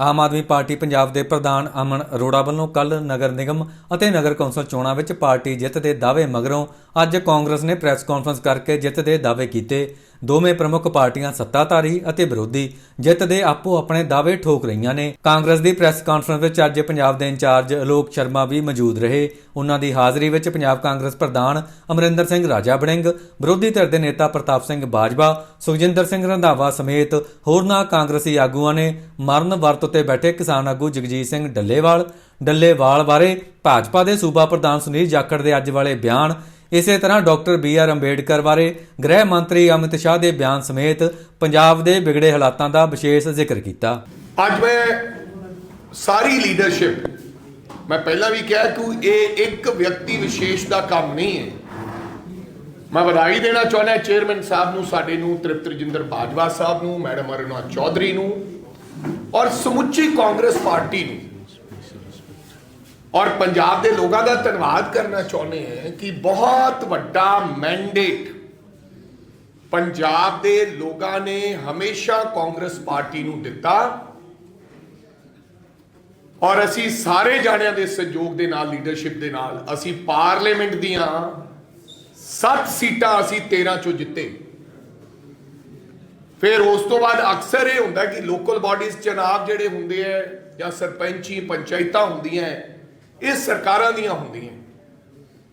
Aam Aadmi party Punjab ਦੇ ਪ੍ਰਧਾਨ ਅਮਨ ਅਰੋੜਾ ਵੱਲੋਂ ਕੱਲ ਨਗਰ ਨਿਗਮ ਅਤੇ ਨਗਰ ਕੌਂਸਲ ਚੋਣਾਂ ਵਿੱਚ ਪਾਰਟੀ ਜਿੱਤ ਦੇ ਦਾਅਵੇ ਮਗਰੋਂ ਅੱਜ ਕਾਂਗਰਸ ਨੇ ਪ੍ਰੈਸ ਕਾਨਫਰੰਸ ਕਰਕੇ ਜਿੱਤ ਦੇ ਦਾਅਵੇ ਕੀਤੇ। ਦੋਵੇਂ ਪ੍ਰਮੁੱਖ ਪਾਰਟੀਆਂ ਸੱਤਾਧਾਰੀ ਅਤੇ ਵਿਰੋਧੀ ਜਿੱਤ ਦੇ ਆਪੋ ਆਪਣੇ ਦਾਅਵੇ ਠੋਕ ਰਹੀਆਂ ਨੇ। ਕਾਂਗਰਸ ਦੀ ਪ੍ਰੈਸ ਕਾਨਫਰੰਸ ਵਿੱਚ ਅੱਜ ਪੰਜਾਬ ਦੇ ਇੰਚਾਰਜ ਅਲੋਕ ਸ਼ਰਮਾ ਵੀ ਮੌਜੂਦ ਰਹੇ। ਉਹਨਾਂ ਦੀ ਹਾਜ਼ਰੀ ਵਿੱਚ ਪੰਜਾਬ ਕਾਂਗਰਸ ਪ੍ਰਧਾਨ ਅਮਰਿੰਦਰ ਸਿੰਘ ਰਾਜਾ ਬੜਿੰਗ ਵਿਰੋਧੀ ਧਿਰ ਦੇ ਨੇਤਾ ਪ੍ਰਤਾਪ ਸਿੰਘ ਬਾਜਵਾ, ਸੁਖਜਿੰਦਰ ਸਿੰਘ ਰੰਧਾਵਾ ਸਮੇਤ ਹੋਰਨਾਂ ਕਾਂਗਰਸੀ ਆਗੂਆਂ ਨੇ ਮਰਨ ਵਰਤ ਉੱਤੇ ਬੈਠੇ ਕਿਸਾਨ ਆਗੂ ਜਗਜੀਤ ਸਿੰਘ ਡੱਲੇਵਾਲ। ਡੱਲੇਵਾਲ ਬਾਰੇ ਭਾਜਪਾ ਦੇ ਸੂਬਾ ਪ੍ਰਧਾਨ ਸੁਨੀਲ ਜਾਖੜ ਦੇ ਅੱਜ ਵਾਲੇ ਬਿਆਨ ਇਸੇ ਤਰ੍ਹਾਂ ਡਾਕਟਰ ਬੀ ਆਰ ਅੰਬੇਡਕਰ ਬਾਰੇ ਗ੍ਰਹਿ ਮੰਤਰੀ ਅਮਿਤ ਸ਼ਾਹ ਦੇ ਬਿਆਨ ਸਮੇਤ ਪੰਜਾਬ ਦੇ ਵਿਗੜੇ ਹਾਲਾਤਾਂ ਦਾ ਵਿਸ਼ੇਸ਼ ਜ਼ਿਕਰ ਕੀਤਾ। ਅੱਜ ਮੈਂ ਸਾਰੀ ਲੀਡਰਸ਼ਿਪ, ਮੈਂ ਪਹਿਲਾਂ ਵੀ ਕਿਹਾ ਕਿ ਇਹ ਇੱਕ ਵਿਅਕਤੀ ਵਿਸ਼ੇਸ਼ ਦਾ ਕੰਮ ਨਹੀਂ ਹੈ। ਮੈਂ ਵਧਾਈ ਦੇਣਾ ਚਾਹੁੰਦਾ ਚੇਅਰਮੈਨ ਸਾਹਿਬ ਨੂੰ, ਸਾਡੇ ਨੂੰ, ਤ੍ਰਿਪਤ ਰਜਿੰਦਰ ਬਾਜਵਾ ਸਾਹਿਬ ਨੂੰ, ਮੈਡਮ ਅਰੁਣਾ ਚੌਧਰੀ ਨੂੰ ਔਰ ਸਮੁੱਚੀ ਕਾਂਗਰਸ ਪਾਰਟੀ ਨੂੰ। ਔਰ ਪੰਜਾਬ ਦੇ ਲੋਕਾਂ ਦਾ ਧੰਨਵਾਦ ਕਰਨਾ ਚਾਹੁੰਦੇ ਹਾਂ ਕਿ ਬਹੁਤ ਵੱਡਾ ਮੈਂਡੇਟ ਪੰਜਾਬ ਦੇ ਲੋਕਾਂ ਨੇ ਹਮੇਸ਼ਾ ਕਾਂਗਰਸ ਪਾਰਟੀ ਨੂੰ ਦਿੱਤਾ। ਔਰ ਅਸੀਂ ਸਾਰੇ ਜਾਣਿਆਂ ਦੇ ਸਹਿਯੋਗ ਦੇ ਨਾਲ ਲੀਡਰਸ਼ਿਪ ਦੇ ਨਾਲ ਅਸੀਂ ਪਾਰਲੀਮੈਂਟ ਦੀਆਂ 7 ਸੀਟਾਂ ਅਸੀਂ 13 ਚੋਂ ਜਿੱਤੇ। ਫਿਰ ਉਸ ਤੋਂ ਬਾਅਦ ਅਕਸਰ ਇਹ ਹੁੰਦਾ ਕਿ ਲੋਕਲ ਬਾਡੀਜ਼ ਚੁਣਾਵ ਜਿਹੜੇ ਹੁੰਦੇ ਆ ਜਾਂ ਸਰਪੰਚੀ ਪੰਚਾਇਤਾਂ ਹੁੰਦੀਆਂ ਇਹ ਸਰਕਾਰਾਂ ਦੀਆਂ ਹੁੰਦੀਆਂ।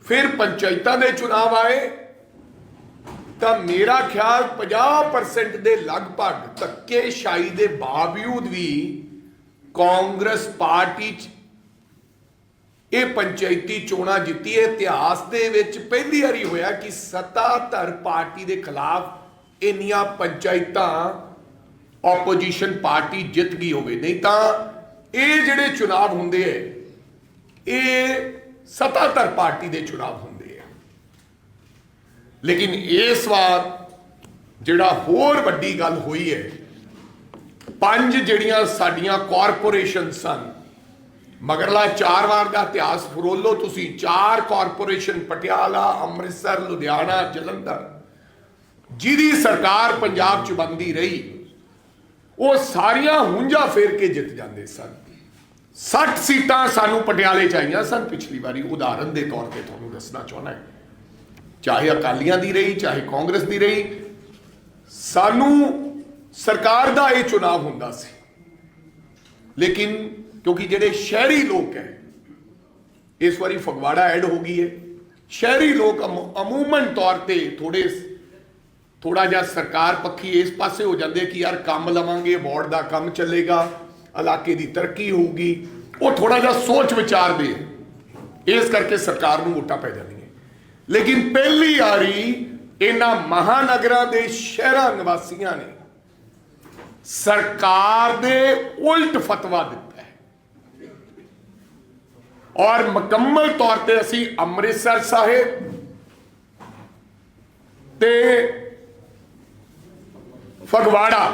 ਫਿਰ ਪੰਚਾਇਤਾਂ ਦੇ ਚੁਣਾਵ ਆਏ, ਤਾਂ ਮੇਰਾ ਖਿਆਲ 50% ਦੇ ਲਗਭਗ ਧੱਕੇਸ਼ਾਹੀ ਦੇ ਬਾਵਜੂਦ ਵੀ ਕਾਂਗਰਸ ਪਾਰਟੀ ਚ ਇਹ ਪੰਚਾਇਤੀ ਚੋਣਾਂ ਜਿੱਤੀ। ਇਤਿਹਾਸ ਦੇ ਵਿੱਚ ਪਹਿਲੀ ਵਾਰੀ ਹੋਇਆ ਕਿ ਸੱਤਾਧਰ ਪਾਰਟੀ ਦੇ ਖਿਲਾਫ ਇੰਨੀਆਂ ਪੰਚਾਇਤਾਂ ਆਪੋਜੀਸ਼ਨ ਪਾਰਟੀ ਜਿੱਤ ਗਈ ਹੋਵੇ। ਨਹੀਂ ਤਾਂ ਇਹ ਜਿਹੜੇ ਚੁਣਾਵ ਹੁੰਦੇ ਐ ਇਹ ਸੱਤਾਧਰ ਪਾਰਟੀ ਦੇ ਚੁਣਾਵ ਹੁੰਦੇ ਆ। ਲੇਕਿਨ ਇਸ ਵਾਰ ਜਿਹੜਾ ਹੋਰ ਵੱਡੀ ਗੱਲ ਹੋਈ ਹੈ, ਪੰਜ ਜਿਹੜੀਆਂ ਸਾਡੀਆਂ ਕਾਰਪੋਰੇਸ਼ਨ ਸਨ, ਮਗਰਲਾ ਚਾਰ ਵਾਰ ਦਾ ਇਤਿਹਾਸ ਫਰੋਲੋ ਤੁਸੀਂ, ਚਾਰ ਕਾਰਪੋਰੇਸ਼ਨ ਪਟਿਆਲਾ, ਅੰਮ੍ਰਿਤਸਰ, ਲੁਧਿਆਣਾ, ਜਲੰਧਰ, ਜਿਹਦੀ ਸਰਕਾਰ ਪੰਜਾਬ ਚ ਬੰਦੀ ਰਹੀ, ਉਹ ਸਾਰੀਆਂ ਹੁੰਜਾ ਫੇਰ ਕੇ ਜਿੱਤ ਜਾਂਦੇ ਸਨ। 60 ਸੀਟਾਂ ਸਾਨੂੰ ਪਟਿਆਲੇ ਚ ਆਈਆਂ ਸਨ। ਪਿਛਲੀ ਵਾਰੀ ਉਦਾਹਰਨ ਦੇ ਤੌਰ ਤੇ ਤੁਹਾਨੂੰ ਦੱਸਣਾ ਚਾਹੁੰਦਾ ਹਾਂ। ਚਾਹੇ ਅਕਾਲੀਆਂ ਦੀ ਰਹੀ, ਚਾਹੇ ਕਾਂਗਰਸ ਦੀ ਰਹੀ, ਸਾਨੂੰ ਸਰਕਾਰ ਦਾ ਇਹ ਚੁਣਾਵ ਹੁੰਦਾ ਸੀ। ਲੇਕਿਨ ਕਿਉਂਕਿ ਜਿਹੜੇ ਸ਼ਹਿਰੀ ਲੋਕ ਹੈ, ਇਸ ਵਾਰੀ ਫਗਵਾੜਾ ਐਡ ਹੋ ਗਈ ਹੈ। ਸ਼ਹਿਰੀ ਲੋਕ ਅਮੂ- ਅਮੂਮਨ ਤੌਰ ਤੇ ਥੋੜੇ ਥੋੜਾ ਜਿਹਾ ਸਰਕਾਰ ਪੱਖੀ ਇਸ ਪਾਸੇ ਹੋ ਜਾਂਦੇ ਕਿ ਯਾਰ ਕੰਮ ਲਵਾਂਗੇ, ਵਾਰਡ ਦਾ ਕੰਮ ਚੱਲੇਗਾ। ਇਲਾਕੇ ਦੀ ਤਰੱਕੀ ਹੋਊਗੀ। ਉਹ ਥੋੜਾ ਜਿਹਾ ਸੋਚ ਵਿਚਾਰਦੇ ਇਸ ਕਰਕੇ ਸਰਕਾਰ ਨੂੰ ਵੋਟਾਂ ਪੈ ਜਾਂਦੀਆਂ ਲੇਕਿਨ ਪਹਿਲੀ ਵਾਰੀ ਇਹਨਾਂ ਮਹਾਨਗਰਾਂ ਦੇ ਸ਼ਹਿਰਾਂ ਨਿਵਾਸੀਆਂ ਨੇ ਸਰਕਾਰ ਦੇ ਉਲਟ ਫਤਵਾ ਦਿੱਤਾ ਹੈ। ਔਰ ਮੁਕੰਮਲ ਤੌਰ ਤੇ ਅਸੀਂ ਅੰਮ੍ਰਿਤਸਰ ਸਾਹਿਬ ਤੇ ਫਗਵਾੜਾ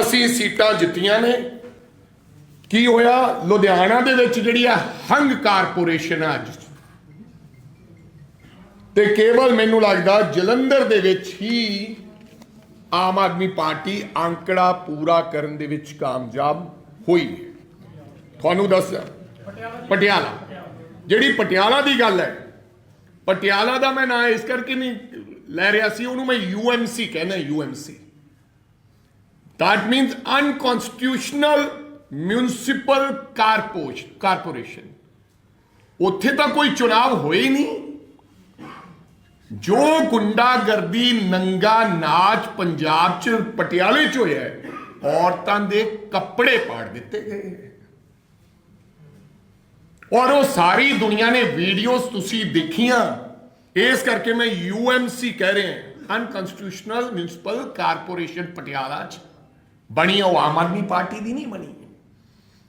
ਅਸੀਂ ਸੀਟਾਂ ਜਿੱਤੀਆਂ ਨੇ। ਕੀ ਹੋਇਆ? ਲੁਧਿਆਣਾ ਦੇ ਵਿੱਚ ਜਿਹੜੀ ਆ ਹੰਗ ਕਾਰਪੋਰੇਸ਼ਨ ਆ ਅੱਜ। ਤੇ ਕੇਵਲ ਮੈਨੂੰ ਲੱਗਦਾ ਜਲੰਧਰ ਦੇ ਵਿੱਚ ਹੀ ਆਮ ਆਦਮੀ ਪਾਰਟੀ ਅੰਕੜਾ ਪੂਰਾ ਕਰਨ ਦੇ ਵਿੱਚ ਕਾਮਯਾਬ ਹੋਈ ਤੁਹਾਨੂੰ ਦੱਸ ਪਟਿਆਲਾ। ਜਿਹੜੀ ਪਟਿਆਲਾ ਦੀ ਗੱਲ ਹੈ, ਪਟਿਆਲਾ ਦਾ ਮੈਂ ਨਾਂ ਇਸ ਕਰਕੇ ਨਹੀਂ ਲੈ ਰਿਹਾ ਸੀ, ਉਹਨੂੰ ਮੈਂ ਯੂਐਮਸੀ ਕਹਿੰਦਾ UMC that means unconstitutional municipal corporation. Corporation ਉੱਥੇ ਤਾਂ ਕੋਈ ਚੁਣਾਵ ਹੋਏ ਹੀ ਨਹੀਂ। ਜੋ ਗੁੰਡਾਗਰਦੀ, ਨੰਗਾ ਨਾਚ ਪੰਜਾਬ ਚ ਪਟਿਆਲੇ ਚ ਹੋਇਆ ਔਰਤਾਂ ਦੇ ਕੱਪੜੇ ਪਾੜ ਦਿੱਤੇ ਗਏ ਔਰ ਉਹ ਸਾਰੀ ਦੁਨੀਆ ਨੇ ਵੀਡੀਓਜ਼ ਤੁਸੀਂ ਦੇਖੀਆਂ। ਇਸ ਕਰਕੇ ਮੈਂ ਯੂਐਮਸੀ ਕਹਿ ਰਿਹਾ ਅਨਕਨਸਟੀਟਿਊਸ਼ਨਲ ਮਿਊਨਿਸਪਲ ਕਾਰਪੋਰੇਸ਼ਨ ਪਟਿਆਲਾ ਚ। ਬਣੀ ਉਹ ਆਮ ਆਦਮੀ ਪਾਰਟੀ ਦੀ ਨਹੀਂ ਬਣੀ।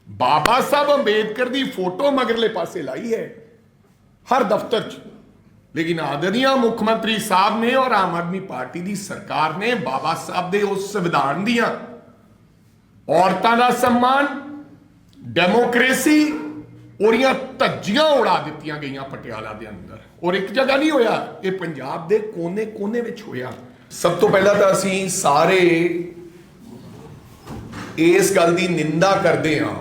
ਬਾਬਾ ਸਾਹਿਬ ਅੰਬੇਦਕਰ ਦੀ ਫੋਟੋ ਮਗਰਲੇ ਪਾਸੇ ਲਾਈ ਹੈ, ਹਰ ਦਫ਼ਤਰ 'ਚ। ਲੇਕਿਨ ਆਦਰਨੀय ਮੁੱਖ ਮੰਤਰੀ ਸਾਹਿਬ ਨੇ ਔਰ ਆਮ ਆਦਮੀ ਪਾਰਟੀ ਦੀ ਸਰਕਾਰ ਨੇ ਬਾਬਾ ਸਾਹਿਬ ਦੇ ਉਸ ਸੰਵਿਧਾਨ ਦੀਆਂ ਔਰਤਾਂ ਦਾ ਸਨਮਾਨ, ਡੈਮੋਕ੍ਰੇਸੀ, ਉਹਦੀਆਂ ਧੱਜੀਆਂ ਉਡਾ ਦਿੱਤੀਆਂ ਗਈਆਂ ਪਟਿਆਲਾ ਦੇ ਅੰਦਰ। ਔਰ ਇੱਕ ਜਗ੍ਹਾ ਨਹੀਂ ਹੋਇਆ, ਇਹ ਪੰਜਾਬ ਦੇ ਕੋਨੇ-ਕੋਨੇ ਵਿੱਚ ਹੋਇਆ। ਸਭ ਤੋਂ ਪਹਿਲਾਂ ਤਾਂ ਅਸੀਂ ਸਾਰੇ ਇਸ ਗੱਲ ਦੀ ਨਿੰਦਾ ਕਰਦੇ ਹਾਂ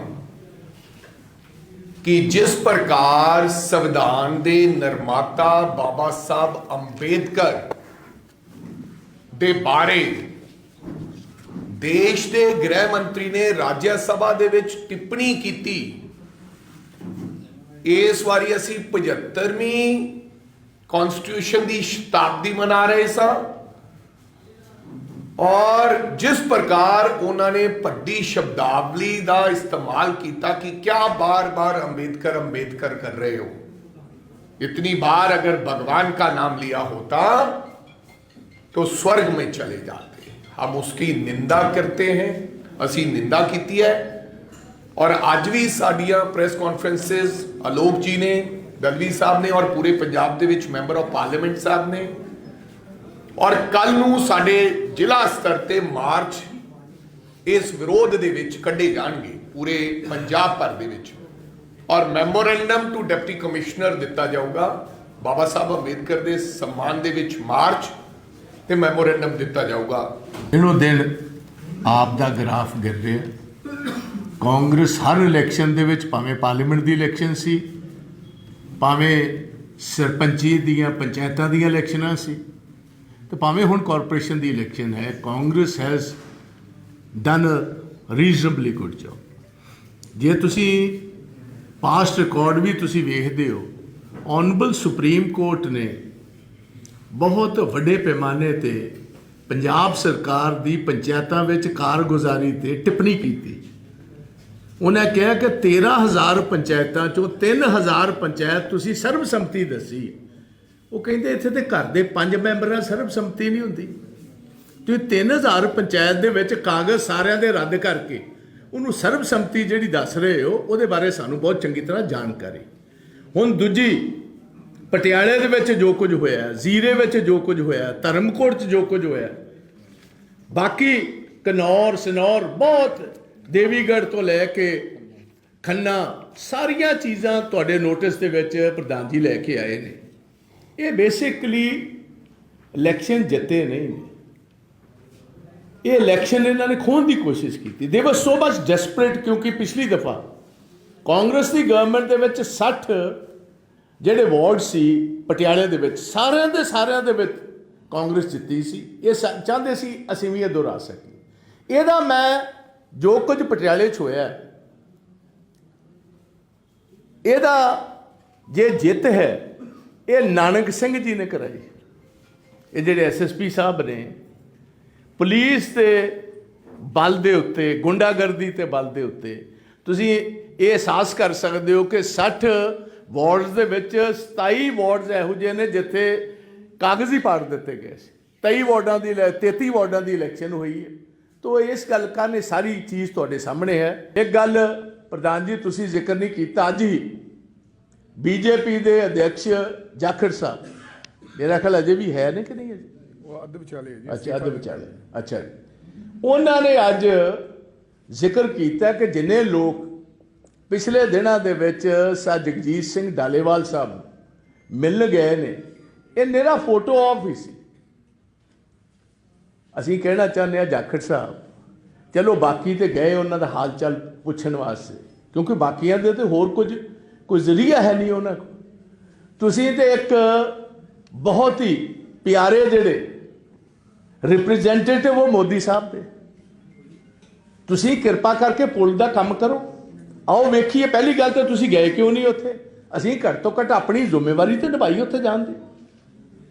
ਕਿ ਜਿਸ ਪ੍ਰਕਾਰ ਸੰਵਿਧਾਨ ਦੇ ਨਿਰਮਾਤਾ ਬਾਬਾ ਸਾਹਿਬ ਅੰਬੇਦਕਰ ਦੇ ਬਾਰੇ ਦੇਸ਼ ਦੇ ਗ੍ਰਹਿ ਮੰਤਰੀ ਨੇ ਰਾਜ ਸਭਾ ਦੇ ਵਿੱਚ ਟਿੱਪਣੀ ਕੀਤੀ, ਇਸ ਵਾਰੀ ਅਸੀਂ 75ਵੀਂ ਕਨਸਟੀਟਿਊਸ਼ਨ ਦੀ ਸ਼ਤਾਬਦੀ ਮਨਾ ਰਹੇ ਸਾਂ। ਔਰ ਜਿਸ ਪ੍ਰਕਾਰ ਉਹਨਾਂ ਨੇ ਵੱਡੀ ਸ਼ਬਦਾਵਲੀ ਦਾ ਇਸਤੇਮਾਲ ਕੀਤਾ ਕਿ ਕਿਆ ਬਾਰ-ਬਾਰ अंबेडकर अंबेडकर कर रहे हो इतनी बार अगर भगवान का नाम लिया होता तो स्वर्ग में चले जाते हम उसकी निंदा करते हैं ਅਸੀਂ ਨਿੰਦਾ ਕੀਤੀ ਹੈ ਔਰ ਅੱਜ ਵੀ ਸਾਡੀਆਂ ਪ੍ਰੈਸ ਕਾਨਫਰੰਸਸ ਆਲੋਕ ਜੀ ਨੇ ਦਲਵੀ ਸਾਹਿਬ ਨੇ ਔਰ ਪੂਰੇ ਪੰਜਾਬ ਦੇ ਵਿੱਚ ਮੈਂਬਰ ਆਫ ਪਾਰਲੀਮੈਂਟ ਸਾਹਿਬ ਨੇ ਔਰ ਕੱਲ ਨੂੰ ਸਾਡੇ ਜ਼ਿਲ੍ਹਾ ਸਤਰ ਤੇ ਮਾਰਚ ਇਸ ਵਿਰੋਧ ਦੇ ਵਿੱਚ ਕੱਢੇ ਜਾਣਗੇ ਪੂਰੇ ਪੰਜਾਬ ਭਰ ਦੇ ਵਿੱਚ। ਔਰ ਮੈਮੋਰੈਂਡਮ ਟੂ ਡਿਪਟੀ ਕਮਿਸ਼ਨਰ ਦਿੱਤਾ ਜਾਊਗਾ। ਬਾਬਾ ਸਾਹਿਬ ਅੰਬੇਦਕਰ ਦੇ ਸਨਮਾਨ ਦੇ ਵਿੱਚ ਮਾਰਚ ਤੇ ਮੈਮੋਰੈਂਡਮ ਦਿੱਤਾ ਜਾਊਗਾ। ਦਿਨੋ ਦਿਨ ਆਪ ਦਾ ਗ੍ਰਾਫ ਗਿਰ ਰਿਹਾ ਕਾਂਗਰਸ ਹਰ ਇਲੈਕਸ਼ਨ ਦੇ ਵਿੱਚ ਭਾਵੇਂ ਪਾਰਲੀਮੈਂਟ ਦੀ ਇਲੈਕਸ਼ਨ ਸੀ, ਭਾਵੇਂ ਸਰਪੰਚੀ ਦੀਆਂ ਪੰਚਾਇਤਾਂ ਦੀਆਂ ਇਲੈਕਸ਼ਨਾਂ ਸੀ ਤੇ ਭਾਵੇਂ ਹੁਣ ਕਾਰਪੋਰੇਸ਼ਨ ਦੀ ਇਲੈਕਸ਼ਨ ਹੈ, Congress has done reasonably good job ਜੇ ਤੁਸੀਂ ਪਾਸਟ ਰਿਕਾਰਡ ਵੀ ਤੁਸੀਂ ਵੇਖਦੇ ਹੋ ਆਨਰੇਬਲ ਸੁਪਰੀਮ ਕੋਰਟ ਨੇ ਬਹੁਤ ਵੱਡੇ ਪੈਮਾਨੇ ਤੇ ਪੰਜਾਬ ਸਰਕਾਰ ਦੀ ਪੰਚਾਇਤਾਂ ਵਿੱਚ ਕਾਰਗੁਜ਼ਾਰੀ ਤੇ ਟਿੱਪਣੀ ਕੀਤੀ। ਉਹਨਾਂ ਕਿਹਾ ਕਿ 13000 ਪੰਚਾਇਤਾਂ ਚੋਂ 3000 ਪੰਚਾਇਤ ਤੁਸੀਂ ਸਰਬਸੰਮਤੀ ਦੱਸੀ ਉਹ ਕਹਿੰਦੇ ਇੱਥੇ ਤੇ ਘਰ ਦੇ ਪੰਜ ਮੈਂਬਰਾਂ ਸਰਬਸੰਮਤੀ ਨਹੀਂ ਹੁੰਦੀ। ਤੁਸੀਂ 3000 ਪੰਚਾਇਤ ਦੇ ਵਿੱਚ ਕਾਗਜ਼ ਸਾਰਿਆਂ ਦੇ ਰੱਦ ਕਰਕੇ ਉਹਨੂੰ ਸਰਬਸੰਮਤੀ ਜਿਹੜੀ ਦੱਸ ਰਹੇ ਹੋ, ਉਹਦੇ ਬਾਰੇ ਸਾਨੂੰ ਬਹੁਤ ਚੰਗੀ ਤਰ੍ਹਾਂ ਜਾਣਕਾਰੀ। ਹੁਣ ਦੂਜੀ, ਪਟਿਆਲੇ ਦੇ ਵਿੱਚ ਜੋ ਕੁਝ ਹੋਇਆ, ਜ਼ੀਰੇ ਵਿੱਚ ਜੋ ਕੁਝ ਹੋਇਆ, ਧਰਮਕੋਟ 'ਚ ਜੋ ਕੁਝ ਹੋਇਆ, ਬਾਕੀ ਕਨੌਰ, ਸਨੌਰ ਬਹੁਤ ਦੇਵੀਗੜ੍ਹ ਤੋਂ ਲੈ ਕੇ ਖੰਨਾ, ਸਾਰੀਆਂ ਚੀਜ਼ਾਂ ਤੁਹਾਡੇ ਨੋਟਿਸ ਦੇ ਵਿੱਚ ਪ੍ਰਧਾਨ ਜੀ ਲੈ ਕੇ ਆਏ ਨੇ। ਇਹ ਬੇਸਿਕਲੀ ਇਲੈਕਸ਼ਨ ਜਿੱਤੇ ਨਹੀਂ ਇਹ ਇਲੈਕਸ਼ਨ ਇਹਨਾਂ ਨੇ ਖੋਣ ਦੀ ਕੋਸ਼ਿਸ਼ ਕੀਤੀ। ਦੇ ਵਰ ਸੋ ਮਚ ਡੈਸਪਰੇਟ ਕਿਉਂਕਿ ਪਿਛਲੀ ਦਫਾ ਕਾਂਗਰਸ ਦੀ ਗਵਰਨਮੈਂਟ ਦੇ ਵਿੱਚ 60 ਜਿਹੜੇ ਵਾਰਡ ਸੀ ਪਟਿਆਲੇ ਦੇ ਵਿੱਚ, ਸਾਰਿਆਂ ਦੇ ਸਾਰਿਆਂ ਦੇ ਵਿੱਚ ਕਾਂਗਰਸ ਜਿੱਤੀ ਸੀ। ਇਹ ਸ- ਚਾਹੁੰਦੇ ਸੀ ਅਸੀਂ ਵੀ ਇਹ ਦੁਹਰਾ ਸਕੀਏ। ਇਹਦਾ ਮੈਂ ਜੋ ਕੁਝ ਪਟਿਆਲੇ 'ਚ ਹੋਇਆ, ਇਹਦਾ ਜੇ ਜਿੱਤ ਹੈ ਇਹ ਨਾਨਕ ਸਿੰਘ ਜੀ ਨੇ ਕਰਾਈ। ਇਹ ਜਿਹੜੇ ਐਸਐਸਪੀ ਸਾਹਿਬ ਨੇ, ਪੁਲਿਸ ਤੇ ਬਲ ਦੇ ਉੱਤੇ, ਗੁੰਡਾਗਰਦੀ ਤੇ ਬਲ ਦੇ ਉੱਤੇ, ਤੁਸੀਂ ਇਹ ਅਹਿਸਾਸ ਕਰ ਸਕਦੇ ਹੋ ਕਿ 60 ਵਾਰਡਸ ਦੇ ਵਿੱਚ 27 ਵਾਰਡਸ ਇਹੋ ਜਿਹੇ ਨੇ ਜਿੱਥੇ ਕਾਗਜ਼ੀ ਪਾੜ ਦਿੱਤੇ ਗਏ ਸੀ। 23 ਵਾਰਡਾਂ ਦੀ ਇਲੈ- 33 ਵਾਰਡਾਂ ਦੀ ਇਲੈਕਸ਼ਨ ਹੋਈ ਹੈ। ਤੋ ਇਸ ਗੱਲ ਕਾਰਨ ਇਹ ਸਾਰੀ ਚੀਜ਼ ਤੁਹਾਡੇ ਸਾਹਮਣੇ ਹੈ। ਇੱਕ ਗੱਲ ਪ੍ਰਧਾਨ ਜੀ ਤੁਸੀਂ ਜ਼ਿਕਰ ਨਹੀਂ ਕੀਤਾ, ਅੱਜ ਹੀ ਬੀਜੇਪੀ ਦੇ ਅਧਿਕਸ਼ ਜਾਖੜ ਸਾਹਿਬ। ਮੇਰਾ ਖਿਆਲ ਅਜੇ ਵੀ ਹੈ ਨੇ ਕਿ ਨਹੀਂ ਅਜੇ? ਉਹ ਅੱਧ ਵਿਚਾਲੇ ਜੀ ਅੱਛਾ ਅੱਧ ਵਿਚਾਲੇ। ਅੱਛਾ। ਉਹਨਾਂ ਨੇ ਅੱਜ ਜ਼ਿਕਰ ਕੀਤਾ ਕਿ ਜਿੰਨੇ ਲੋਕ ਪਿਛਲੇ ਦਿਨਾਂ ਦੇ ਵਿੱਚ ਸਾ ਜਗਜੀਤ ਸਿੰਘ ਡਾਲੇਵਾਲ ਸਾਹਿਬ ਮਿਲਣ ਗਏ ਨੇ ਇਹ ਮੇਰਾ ਫੋਟੋ ਆਫ ਹੀ ਸੀ। ਅਸੀਂ ਕਹਿਣਾ ਚਾਹੁੰਦੇ ਆ ਜਾਖੜ ਸਾਹਿਬ ਚਲੋ ਬਾਕੀ ਤੇ ਗਏ ਉਹਨਾਂ ਦਾ ਹਾਲ ਚਾਲ ਪੁੱਛਣ ਵਾਸਤੇ ਕਿਉਂਕਿ ਬਾਕੀਆਂ ਦੇ ਤੇ ਹੋਰ ਕੁਝ ਕੋਈ ਜ਼ਰੀਆ ਹੈ ਨਹੀਂ ਉਹਨਾਂ ਕੋਲ। ਤੁਸੀਂ ਤੇ ਇੱਕ ਬਹੁਤ ਹੀ ਪਿਆਰੇ ਜਿਹੜੇ ਰਿਪਰੈਜ਼ੈਂਟੇਟਿਵ ਉਹ ਮੋਦੀ ਸਾਹਿਬ ਦੇ। ਤੁਸੀਂ ਕਿਰਪਾ ਕਰਕੇ ਪੁਲ ਦਾ ਕੰਮ ਕਰੋ। ਆਓ ਵੇਖੀਏ, ਪਹਿਲੀ ਗੱਲ ਤਾਂ ਤੁਸੀਂ ਗਏ ਕਿਉਂ ਨਹੀਂ ਉੱਥੇ? ਅਸੀਂ ਘੱਟ ਤੋਂ ਘੱਟ ਆਪਣੀ ਜ਼ਿੰਮੇਵਾਰੀ ਤੇ ਨਿਭਾਈ ਉੱਥੇ ਜਾਣ ਦੀ।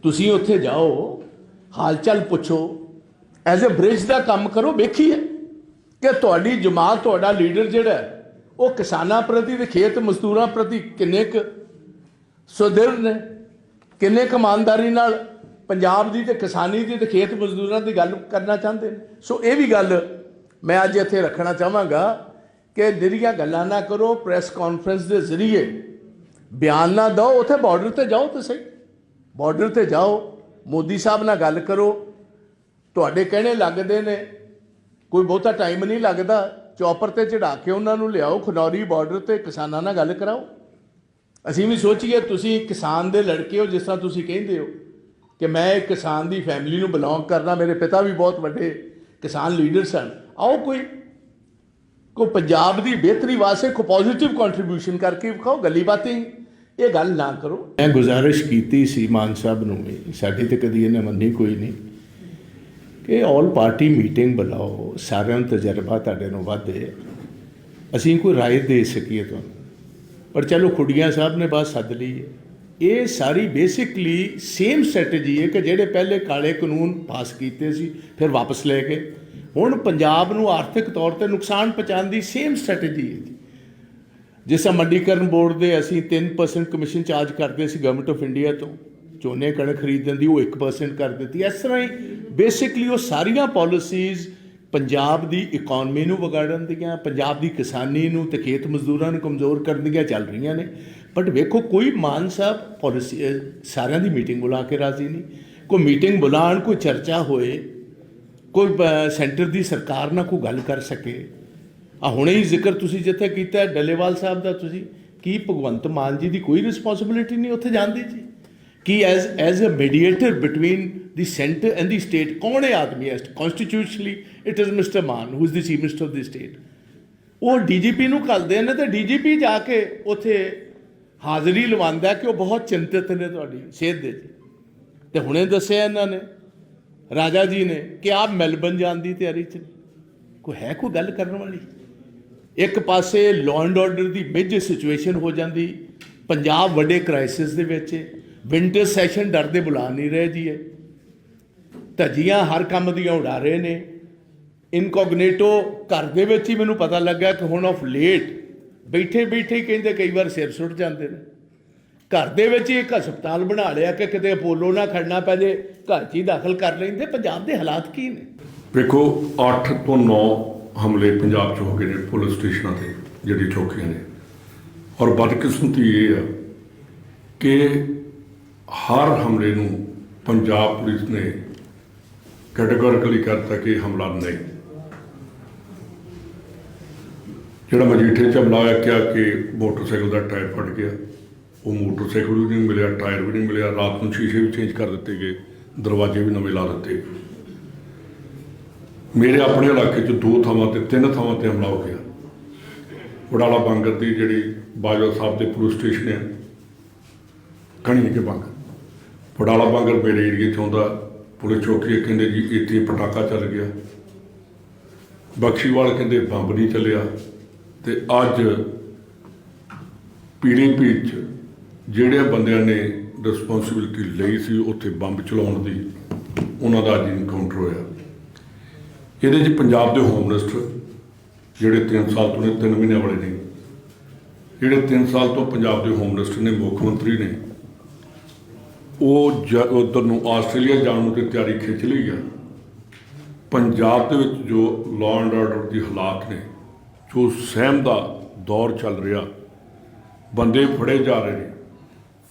ਤੁਸੀਂ ਉੱਥੇ ਜਾਓ ਹਾਲ ਚਾਲ ਪੁੱਛੋ। ਐਜ਼ ਅ ਬ੍ਰਿਜ ਦਾ ਕੰਮ ਕਰੋ, ਵੇਖੀਏ ਕਿ ਤੁਹਾਡੀ ਜਮਾਤ, ਤੁਹਾਡਾ ਲੀਡਰ ਜਿਹੜਾ ਉਹ ਕਿਸਾਨਾਂ ਪ੍ਰਤੀ ਤੇ ਖੇਤ ਮਜ਼ਦੂਰਾਂ ਪ੍ਰਤੀ ਕਿੰਨੇ ਕੁ ਸੁਦ੍ਰਿੜ ਨੇ, ਕਿੰਨੇ ਕੁ ਇਮਾਨਦਾਰੀ ਨਾਲ ਪੰਜਾਬ ਦੀ ਤੇ ਕਿਸਾਨੀ ਦੀ ਤੇ ਖੇਤ ਮਜ਼ਦੂਰਾਂ ਦੀ ਗੱਲ ਕਰਨਾ ਚਾਹੁੰਦੇ ਨੇ। ਸੋ ਇਹ ਵੀ ਗੱਲ ਮੈਂ ਅੱਜ ਇੱਥੇ ਰੱਖਣਾ ਚਾਹਾਂਗਾ ਕਿ ਨਿਰੀਆਂ ਗੱਲਾਂ ਨਾ ਕਰੋ, ਪ੍ਰੈਸ ਕਾਨਫਰੰਸ ਦੇ ਜ਼ਰੀਏ ਬਿਆਨ ਨਾ ਦਿਓ, ਉੱਥੇ ਬਾਰਡਰ ਤੇ ਜਾਓ ਤੇ ਸਹੀ। ਬਾਰਡਰ ਤੇ ਜਾਓ, ਮੋਦੀ ਸਾਹਿਬ ਨਾਲ ਗੱਲ ਕਰੋ। ਤੁਹਾਡੇ ਕਹਿਣੇ ਲੱਗਦੇ ਨੇ, ਕੋਈ ਬਹੁਤਾ ਟਾਈਮ ਨਹੀਂ ਲੱਗਦਾ। ਚੌਪਰ ਤੇ ਚੜਾ ਕੇ ਉਹਨਾਂ ਨੂੰ ਲਿਆਓ, ਖਨੌਰੀ ਬਾਰਡਰ ਤੇ ਕਿਸਾਨਾਂ ਨਾਲ ਗੱਲ ਕਰਾਓ। ਅਸੀਂ ਵੀ ਸੋਚੀਏ, ਤੁਸੀਂ ਕਿਸਾਨ ਦੇ ਲੜਕੇ ਹੋ, ਜਿਸ ਤਰ੍ਹਾਂ ਤੁਸੀਂ ਕਹਿੰਦੇ ਹੋ ਕਿ ਮੈਂ ਇੱਕ ਕਿਸਾਨ ਦੀ ਫੈਮਿਲੀ ਨੂੰ ਬਿਲੋਂਗ ਕਰਦਾ, ਮੇਰੇ ਪਿਤਾ ਵੀ ਬਹੁਤ ਵੱਡੇ ਕਿਸਾਨ ਲੀਡਰ ਸਨ ਆਓ ਕੋਈ ਕੋ ਪੰਜਾਬ ਦੀ ਬਿਹਤਰੀ ਵਾਸਤੇ ਕੋ ਪੋਜ਼ਿਟਿਵ ਕੰਟਰੀਬਿਊਸ਼ਨ ਕਰਕੇ ਵਿਖਾਓ, ਗੱਲੀ ਬਾतें ਇਹ ਗੱਲ ਨਾ ਕਰੋ। ਮੈਂ ਗੁਜ਼ਾਰਿਸ਼ ਕੀਤੀ ਸੀ ਮਾਨ ਸਾਹਿਬ ਨੂੰ ਵੀ, ਸਾਡੀ ਤੇ ਕਦੀ ਇਹਨੇ ਮੰਨੀ ਕੋਈ ਨਹੀਂ। ਕਿ ਆਲ ਪਾਰਟੀ ਮੀਟਿੰਗ ਬੁਲਾਓ ਸਾਰਿਆਂ ਨੂੰ ਤਜਰਬਾ ਤੁਹਾਡੇ ਨੂੰ ਵੱਧ ਹੈ ਅਸੀਂ ਕੋਈ رائے ਦੇ ਸਕੀਏ ਤੁਹਾਨੂੰ ਪਰ ਚਲੋ ਖੁੱਡੀਆਂ ਸਾਹਿਬ ਨੇ ਬਾਤ ਸੱਦ ਲਈ ਹੈ ਇਹ ਸਾਰੀ ਬੇਸਿਕਲੀ ਸੇਮ ਸਟ੍ਰੈਟਜੀ ਹੈ ਕਿ ਜਿਹੜੇ ਪਹਿਲੇ ਕਾਲੇ ਕਾਨੂੰਨ ਪਾਸ ਕੀਤੇ ਸੀ ਫਿਰ ਵਾਪਸ ਲੈ ਗਏ ਹੁਣ ਪੰਜਾਬ ਨੂੰ ਆਰਥਿਕ ਤੌਰ ਤੇ ਨੁਕਸਾਨ ਪਹੁੰਚਾਉਣ ਦੀ ਸੇਮ ਸਟ੍ਰੈਟਜੀ ਹੈ ਜੀ ਜਿਸ ਤਰ੍ਹਾਂ ਮੰਡੀਕਰਨ ਬੋਰਡ ਦੇ ਅਸੀਂ 3% ਕਮਿਸ਼ਨ ਚਾਰਜ ਕਰਦੇ ਸੀ ਗਵਰਨਮੈਂਟ ਆਫ ਇੰਡੀਆ ਤੋਂ ਝੋਨੇ ਕਣਕ ਖਰੀਦਣ ਦੀ ਉਹ 1% ਕਰ ਦਿੱਤੀ। ਇਸ ਤਰ੍ਹਾਂ ਹੀ ਬੇਸਿਕਲੀ ਉਹ ਸਾਰੀਆਂ ਪਾਲਿਸੀਜ਼ ਪੰਜਾਬ ਦੀ ਇਕਨੋਮੀ ਨੂੰ ਵਿਗਾੜਨ ਦੀਆਂ, ਪੰਜਾਬ ਦੀ ਕਿਸਾਨੀ ਨੂੰ ਤੇ ਖੇਤ ਮਜ਼ਦੂਰਾਂ ਨੂੰ ਕਮਜ਼ੋਰ ਕਰਨ ਦੀਆਂ ਚੱਲ ਰਹੀਆਂ ਨੇ। ਬਟ ਵੇਖੋ, ਕੋਈ ਮਾਨ ਸਾਹਿਬ ਪਾਲਿਸੀ ਸਾਰਿਆਂ ਦੀ ਮੀਟਿੰਗ ਬੁਲਾ ਕੇ ਰਾਜ਼ੀ ਨਹੀਂ। ਕੋਈ ਮੀਟਿੰਗ ਬੁਲਾਉਣ, ਕੋਈ ਚਰਚਾ ਹੋਏ, ਕੋਈ ਸੈਂਟਰ ਦੀ ਸਰਕਾਰ ਨਾਲ ਕੋਈ ਗੱਲ ਕਰ ਸਕੇ। ਆ ਹੁਣੇ ਹੀ ਜ਼ਿਕਰ ਤੁਸੀਂ ਜਿੱਥੇ ਕੀਤਾ, ਡੱਲੇਵਾਲ ਸਾਹਿਬ ਦਾ ਤੁਸੀਂ, ਕੀ ਭਗਵੰਤ ਮਾਨ ਜੀ ਦੀ ਕੋਈ ਰਿਸਪੌਂਸਿਬਿਲਿਟੀ ਨਹੀਂ, ਉੱਥੇ ਜਾਂਦੀ ਜੀ। ਕਿ as as a mediator between the centre and the state ਕੌਣ ਹੈ ਆਦਮੀ ਹੈ? Constitutionally it is mister Mann who is the chief minister of the state ਉਹ ਡੀਜੀਪੀ ਨੂੰ ਘੱਲਦੇ ਨੇ ਤੇ ਡੀਜੀਪੀ ਜਾ ਕੇ ਉੱਥੇ ਹਾਜ਼ਰੀ ਲਵਾਉਂਦਾ ਕਿ ਉਹ ਬਹੁਤ ਚਿੰਤਤ ਨੇ ਤੁਹਾਡੀ ਸਿਹਤ ਦੇ ਜੀ ਤੇ ਹੁਣੇ ਦੱਸਿਆ ਇਹਨਾਂ ਨੇ, ਰਾਜਾ ਜੀ ਨੇ ਕਿ ਆਪ ਮੈਲਬਨ ਜਾਣ ਦੀ ਤਿਆਰੀ ਚ ਕੋਈ ਹੈ ਕੋਈ ਗੱਲ ਕਰਨ ਵਾਲੀ? ਇੱਕ ਪਾਸੇ ਲਾਅ ਐਂਡ ਆਰਡਰ ਦੀ ਮੇਜਰ ਸਿਚੁਏਸ਼ਨ ਹੋ ਜਾਂਦੀ, ਪੰਜਾਬ ਵੱਡੇ ਕ੍ਰਾਈਸਿਸ ਦੇ ਵਿੱਚ ਵਿੰਟਰ ਸੈਸ਼ਨ ਡਰਦੇ ਬੁਲਾ ਨਹੀਂ ਰਹੇ ਜੀ ਇਹ। ਧੱਜੀਆਂ ਹਰ ਕੰਮ ਦੀਆਂ ਉਡਾ ਰਹੇ ਨੇ। ਇਨਕੋਗਨੇਟੋ ਘਰ ਦੇ ਵਿੱਚ ਹੀ ਮੈਨੂੰ ਪਤਾ ਲੱਗਾ ਕਿ ਹੁਣ ਆਫ ਲੇਟ। ਬੈਠੇ ਬੈਠੇ ਹੀ ਕਹਿੰਦੇ ਕਈ ਵਾਰ ਸਿਰ ਸੁੱਟ ਜਾਂਦੇ ਨੇ। ਘਰ ਦੇ ਵਿੱਚ ਹੀ ਇੱਕ ਹਸਪਤਾਲ ਬਣਾ ਲਿਆ ਕਿ ਕਿਤੇ ਅਪੋਲੋ ਨਾ ਖੜਨਾ ਪੈ ਜੇ, ਘਰ 'ਚ ਹੀ ਦਾਖਲ ਕਰ ਲੈਂਦੇ। ਪੰਜਾਬ ਦੇ ਹਾਲਾਤ ਕੀ ਨੇ? ਵੇਖੋ 8 ਤੋਂ 9 ਹਮਲੇ ਪੰਜਾਬ 'ਚ ਹੋ ਗਏ ਨੇ, ਪੁਲਿਸ ਸਟੇਸ਼ਨਾਂ ਤੇ ਜਿਹੜੀ ਚੌਕੀਆਂ ਨੇ। ਔਰ ਬਦਕਿਸਮਤੀ ਇਹ ਆ ਕਿ ਹਰ ਹਮਲੇ ਨੂੰ ਪੰਜਾਬ ਪੁਲਿਸ ਨੇ ਕੈਟਾਗੋਰੀਕਲੀ ਕਰਤਾ ਕਿ ਹਮਲਾ ਨਹੀਂ। ਜਿਹੜਾ ਮਜੀਠੇ ਚ ਹਮਲਾ ਹੋਇਆ, ਕਿਹਾ ਕਿ ਮੋਟਰਸਾਈਕਲ ਦਾ ਟਾਇਰ ਫਟ ਗਿਆ। ਉਹ ਮੋਟਰਸਾਈਕਲ ਵੀ ਨਹੀਂ ਮਿਲਿਆ, ਟਾਇਰ ਵੀ ਨਹੀਂ ਮਿਲਿਆ। ਰਾਤ ਨੂੰ ਸ਼ੀਸ਼ੇ ਵੀ ਚੇਂਜ ਕਰ ਦਿੱਤੇ ਗਏ, ਦਰਵਾਜ਼ੇ ਵੀ ਨਵੇਂ ਲਾ ਦਿੱਤੇ। ਮੇਰੇ ਆਪਣੇ ਇਲਾਕੇ 'ਚ ਦੋ ਥਾਵਾਂ ਤੇ, ਤਿੰਨ ਥਾਵਾਂ ਤੇ ਹਮਲਾ ਹੋ ਗਿਆ। ਵਡਾਲਾ ਬੰਗਰ ਦੀ ਜਿਹੜੀ ਬਾਜਵਾ ਸਾਹਿਬ ਦੇ ਪੁਲਿਸ ਸਟੇਸ਼ਨ ਹੈ ਕਣੀ ਕੇ ਬੰਗਰ। ਵਡਾਲਾ ਬੰਗਰ ਮੇਰੇ ਏਰੀਏ 'ਚ ਆਉਂਦਾ ਪੁਲਿਸ ਚੌਕੀ ਹੈ, ਕਹਿੰਦੇ ਜੀ ਇੱਥੇ ਪਟਾਕਾ ਚੱਲ ਗਿਆ। ਬਖਸ਼ੀਵਾਲ ਕਹਿੰਦੇ ਬੰਬ ਨਹੀਂ ਚੱਲਿਆ। ਤੇ ਅੱਜ ਪੀੜੀ ਪੀਲੀਭੀਤ 'ਚ ਜਿਹੜੇ ਬੰਦਿਆਂ ਨੇ ਰਿਸਪੌਂਸਿਬਿਲਟੀ ਲਈ ਸੀ ਉੱਥੇ ਬੰਬ ਚਲਾਉਣ ਦੀ ਉਹਨਾਂ ਦਾ ਅੱਜ ਇਨਕਾਊਂਟਰ ਹੋਇਆ। ਇਹਦੇ 'ਚ ਪੰਜਾਬ ਦੇ ਹੋਮ ਮਿਨਿਸਟਰ ਜਿਹੜੇ 3 ਸਾਲ ਤੋਂ ਨੇ 3 ਮਹੀਨੇ ਵਾਲੇ ਨੇ ਜਿਹੜੇ 3 ਸਾਲ ਤੋਂ ਪੰਜਾਬ ਦੇ ਹੋਮ ਮਿਨਿਸਟਰ ਨੇ ਮੁੱਖ ਮੰਤਰੀ ਨੇ ਉਹ ਉਧਰ ਨੂੰ ਆਸਟ੍ਰੇਲੀਆ ਜਾਣ ਨੂੰ ਤੇ ਤਿਆਰੀ ਖਿੱਚ ਲਈ ਆ। ਪੰਜਾਬ ਦੇ ਵਿੱਚ ਜੋ ਲਾਅ ਐਂਡ ਆਰਡਰ ਦੀ ਹਾਲਾਤ ਨੇ, ਜੋ ਸਹਿਮ ਦਾ ਦੌਰ ਚੱਲ ਰਿਹਾ, ਬੰਦੇ ਫੜੇ ਜਾ ਰਹੇ ਨੇ।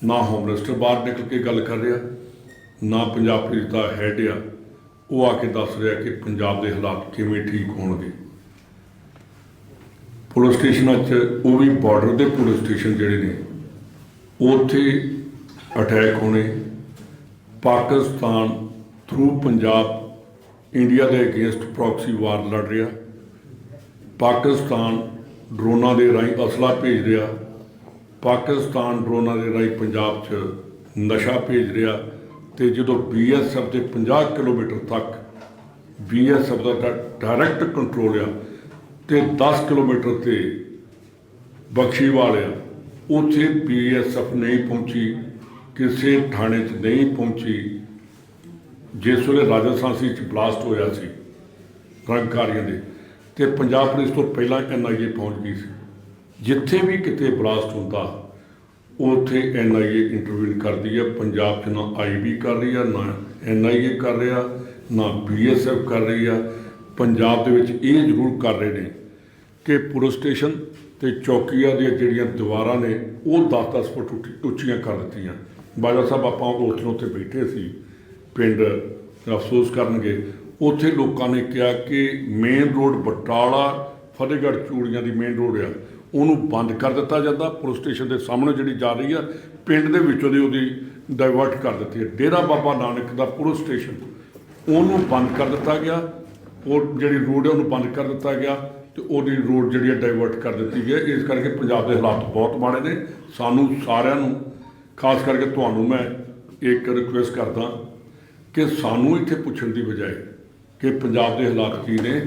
ਨਾ ਹੋਮ ਮਿਨਿਸਟਰ ਬਾਹਰ ਨਿਕਲ ਕੇ ਗੱਲ ਕਰ ਰਿਹਾ, ਨਾ ਪੰਜਾਬ ਪੁਲਿਸ ਦਾ ਹੈਡ ਆ। ਉਹ ਆ ਕੇ ਦੱਸ ਰਿਹਾ ਕਿ ਪੰਜਾਬ ਦੇ ਹਾਲਾਤ ਕਿਵੇਂ ਠੀਕ ਹੋਣਗੇ। ਪੁਲਿਸ ਸਟੇਸ਼ਨਾਂ 'ਚ ਉਹ ਵੀ ਬਾਰਡਰ ਦੇ ਪੁਲਿਸ ਸਟੇਸ਼ਨ ਜਿਹੜੇ ਨੇ, ਉੱਥੇ ਅਟੈਕ ਹੋਣੇ, ਪਾਕਿਸਤਾਨ ਥਰੂ ਪੰਜਾਬ ਇੰਡੀਆ ਦੇ ਅਗੇਂਸਟ ਪ੍ਰੋਕਸੀ ਵਾਰ ਲੜ ਰਿਹਾ, ਪਾਕਿਸਤਾਨ ਡਰੋਨਾਂ ਦੇ ਰਾਹੀਂ ਅਸਲਾ ਭੇਜ ਰਿਹਾ, ਪਾਕਿਸਤਾਨ ਡਰੋਨਾਂ ਦੇ ਰਾਹੀਂ ਪੰਜਾਬ 'ਚ ਨਸ਼ਾ ਭੇਜ ਰਿਹਾ ਤੇ ਜਦੋਂ ਬੀਐਸਐਫ ਦੇ 50 ਕਿਲੋਮੀਟਰ ਤੱਕ ਬੀਐਸਐਫ ਦਾ ਡਾਇਰੈਕਟ ਕੰਟਰੋਲ ਆ ਤੇ 10 ਕਿਲੋਮੀਟਰ ਤੇ ਬਖਸ਼ੀਵਾਲ ਆ ਉੱਥੇ ਬੀਐਸਐਫ ਨਹੀਂ ਪਹੁੰਚੀ ਕਿਸੇ ਥਾਣੇ 'ਚ ਨਹੀਂ ਪਹੁੰਚੀ, ਜਿਸ ਵੇਲੇ ਰਾਜਸਥਾਨ ਸੀ ਚ ਬਲਾਸਟ ਹੋਇਆ ਸੀ ਰੰਗਕਾਰੀਆਂ ਦੇ। ਤੇ ਪੰਜਾਬ ਪੁਲਿਸ ਤੋਂ ਪਹਿਲਾਂ ਐਨਆਈਏ ਪਹੁੰਚ ਗਈ ਸੀ। ਜਿੱਥੇ ਵੀ ਕਿਤੇ ਬਲਾਸਟ ਹੁੰਦਾ, ਉੱਥੇ ਐਨਆਈਏ ਇੰਟਰਵਿਊ ਕਰਦੀ ਹੈ ਪੰਜਾਬ 'ਚ ਨਾ ਆਈਬੀ ਕਰ ਰਹੀ ਆ, ਨਾ ਐਨਆਈਏ ਕਰ ਰਿਹਾ, ਨਾ ਬੀਐਸਐਫ ਕਰ ਰਹੀ ਆ। ਪੰਜਾਬ ਦੇ ਵਿੱਚ ਇਹ ਜ਼ਰੂਰ ਕਰ ਰਹੇ ਨੇ ਕਿ ਪੁਲਿਸ ਸਟੇਸ਼ਨ ਤੇ ਚੌਕੀਆਂ ਦੀਆਂ ਜਿਹੜੀਆਂ ਦੀਵਾਰਾਂ ਨੇ, ਉਹ 10-10 ਫੁੱਟ ਉੱਚੀ- ਉੱਚੀਆਂ ਕਰ ਦਿੱਤੀਆਂ। ਬਾਜਾ ਸਾਹਿਬ, ਆਪਾਂ ਉੱਥੇ ਉੱਥੇ ਬੈਠੇ ਸੀ, ਪਿੰਡ ਅਫਸੋਸ ਕਰਨਗੇ। ਉੱਥੇ ਲੋਕਾਂ ਨੇ ਕਿਹਾ ਕਿ ਮੇਨ ਰੋਡ ਬਟਾਲਾ, ਫਤਿਹਗੜ੍ਹ ਚੂੜੀਆਂ ਦੀ ਮੇਨ ਰੋਡ ਆ। ਉਹਨੂੰ ਬੰਦ ਕਰ ਦਿੱਤਾ ਜਾਂਦਾ। ਪੁਲਿਸ ਸਟੇਸ਼ਨ ਦੇ ਸਾਹਮਣੇ ਜਿਹੜੀ ਜਾ ਰਹੀ ਆ, ਪਿੰਡ ਦੇ ਵਿੱਚੋਂ ਦੀ ਉਹਦੀ ਡਾਇਵਰਟ ਕਰ ਦਿੱਤੀ ਹੈ ਡੇਰਾ ਬਾਬਾ ਨਾਨਕ ਦਾ ਪੁਲਿਸ ਸਟੇਸ਼ਨ, ਉਹਨੂੰ ਬੰਦ ਕਰ ਦਿੱਤਾ ਗਿਆ। ਉਹ ਜਿਹੜੀ ਰੋਡ ਹੈ ਉਹਨੂੰ ਬੰਦ ਕਰ ਦਿੱਤਾ ਗਿਆ ਤੇ ਉਹਦੀ ਰੋਡ ਜਿਹੜੀ ਹੈ ਡਾਈਵਰਟ ਕਰ ਦਿੱਤੀ ਗਈ ਹੈ। ਇਸ ਕਰਕੇ ਪੰਜਾਬ ਦੇ ਹਾਲਾਤ ਬਹੁਤ ਮਾੜੇ ਨੇ। ਸਾਨੂੰ ਸਾਰਿਆਂ ਨੂੰ ਖਾਸ ਕਰਕੇ ਤੁਹਾਨੂੰ ਮੈਂ ਇੱਕ ਰਿਕੁਐਸਟ ਕਰਦਾ ਕਿ ਸਾਨੂੰ ਇੱਥੇ ਪੁੱਛਣ ਦੀ ਬਜਾਏ ਕਿ ਪੰਜਾਬ ਦੇ ਹਾਲਾਤ ਕੀ ਨੇ।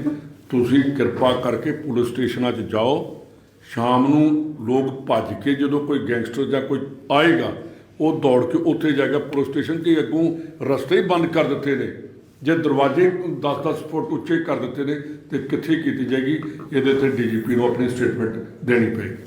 ਤੁਸੀਂ ਕਿਰਪਾ ਕਰਕੇ ਪੁਲਿਸ ਸਟੇਸ਼ਨਾਂ 'ਚ ਜਾਓ। ਸ਼ਾਮ ਨੂੰ ਲੋਕ ਭੱਜ ਕੇ ਜਦੋਂ ਕੋਈ ਗੈਂਗਸਟਰ ਜਾਂ ਕੋਈ ਆਏਗਾ, ਉਹ ਦੌੜ ਕੇ ਉੱਥੇ ਜਾਏਗਾ। ਪੁਲਿਸ ਸਟੇਸ਼ਨ ਤੇ ਅੱਗੋਂ ਰਸਤੇ ਹੀ ਬੰਦ ਕਰ ਦਿੱਤੇ ਨੇ। ਜੇ ਦਰਵਾਜ਼ੇ 10-10 ਫੁੱਟ ਉੱਚੇ ਕਰ ਦਿੱਤੇ ਨੇ, ਤੇ ਕਿੱਥੇ ਕੀਤੀ ਜਾਏਗੀ? ਇਹਦੇ ਤੇ ਡੀਜੀਪੀ ਨੂੰ ਆਪਣੀ ਸਟੇਟਮੈਂਟ ਦੇਣੀ ਪਏਗੀ।